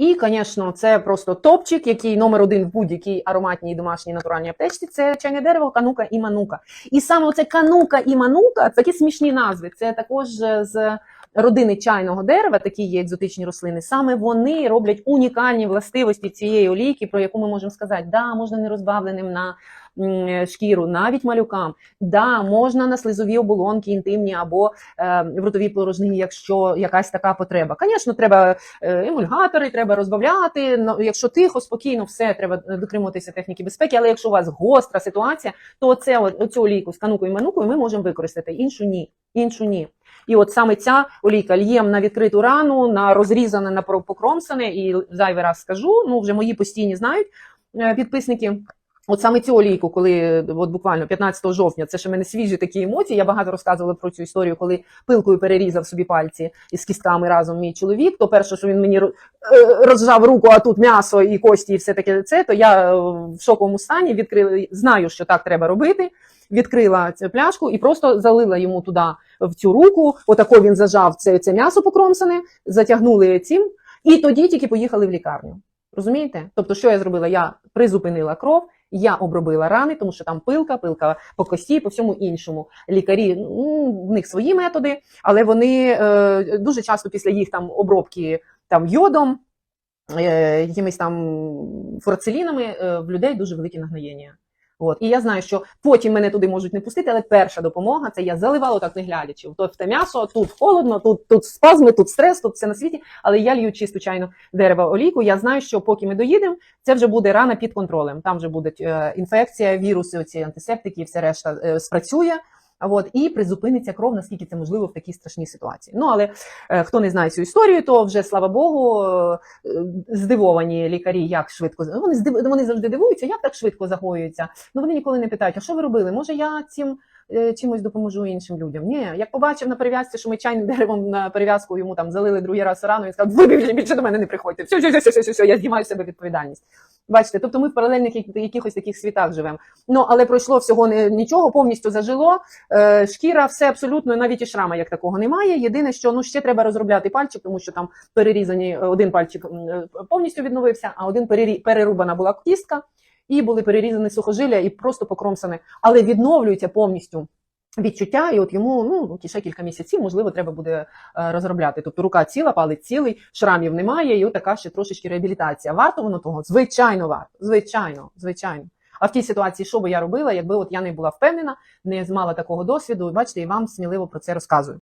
І, звісно, це просто топчик, який номер один в будь-якій ароматній домашній натуральній аптечці. Це чайне дерево, канука і манука. І саме оце канука і манука такі смішні назви. Це також е, з родини чайного дерева, такі є екзотичні рослини. Саме вони роблять унікальні властивості цієї олійки, про яку ми можемо сказати, да, можна нерозбавленим на шкіру, навіть малюкам. Да, можна на слизові оболонки, інтимні або е, в ротовій порожнині, якщо якась така потреба. Звісно, треба е, емульгатори, треба розбавляти. Ну, якщо тихо, спокійно, все треба дотримуватися техніки безпеки. Але якщо у вас гостра ситуація, то це оцю олійку з канукою і манукою ми можемо використати. Іншу ні. Іншу ні. І от саме ця олійка льєм на відкриту рану, на розрізане, на покромсане, і зайвий раз скажу. Ну вже мої постійні знають е, підписники. От саме цю олійку, коли от буквально 15 жовтня, це ще в мене свіжі такі емоції. Я багато розказувала про цю історію, коли пилкою перерізав собі пальці із кістками разом мій чоловік. То перше, що він мені е, розжав руку, а тут м'ясо і кості, і все таке це. То я е, в шоковому стані відкрила, знаю, що так треба робити. Відкрила цю пляшку і просто залила йому туди в цю руку. Отако він зажав це, це м'ясо покромсане, затягнули цим, і тоді тільки поїхали в лікарню. Розумієте? Тобто, що я зробила? Я призупинила кров, я обробила рани, тому що там пилка, пилка по кості, по всьому іншому. Лікарі ну, в них свої методи, але вони е, дуже часто після їх там обробки там йодом, е, якимись там фурацелінами, е, в людей дуже великі нагноєння. От і я знаю, що потім мене туди можуть не пустити, але перша допомога це я заливала так не глядячи. В те м'ясо, тут холодно, тут, тут спазми, тут стрес, тут все на світі. Але я лью чисту чайну дерева олійку. Я знаю, що поки ми доїдемо, це вже буде рана під контролем. Там вже буде інфекція, віруси, оці антисептики, і все решта е, спрацює. От і призупиниться кров, наскільки це можливо в такій страшній ситуації. Ну але е, хто не знає цю історію, то вже слава Богу, е, е, здивовані лікарі, як швидко ну, вони здив... вони завжди дивуються, як так швидко загоюється. Ну вони ніколи не питають, а що ви робили? Може, я цим е, чимось допоможу іншим людям? Ні, як побачив на перев'язці, що ми чайним деревом на перев'язку йому там залили другий раз рану, він сказав, ви більше- до мене не приходьте. Все, все, все, все, все, все, я знімаю себе відповідальність. Бачите, тобто ми в паралельних якихось таких світах живемо. Ну але пройшло всього не- нічого, повністю зажило. Е, шкіра, все абсолютно, навіть і шрама як такого немає. Єдине, що ну ще треба розробляти пальчик, тому що там перерізані е, один пальчик е, повністю відновився, а один перерубана була кістка, і були перерізані сухожилля і просто покромсане, але відновлюється повністю. Відчуття, і от йому ну ще кілька місяців, можливо, треба буде е, розробляти. Тобто рука ціла, палець цілий, шрамів немає, і от така ще трошечки реабілітація. Варто воно того? Звичайно, варто. Звичайно, звичайно. А в тій ситуації, що би я робила, якби от я не була впевнена, не мала такого досвіду, бачите, і вам сміливо про це розказую.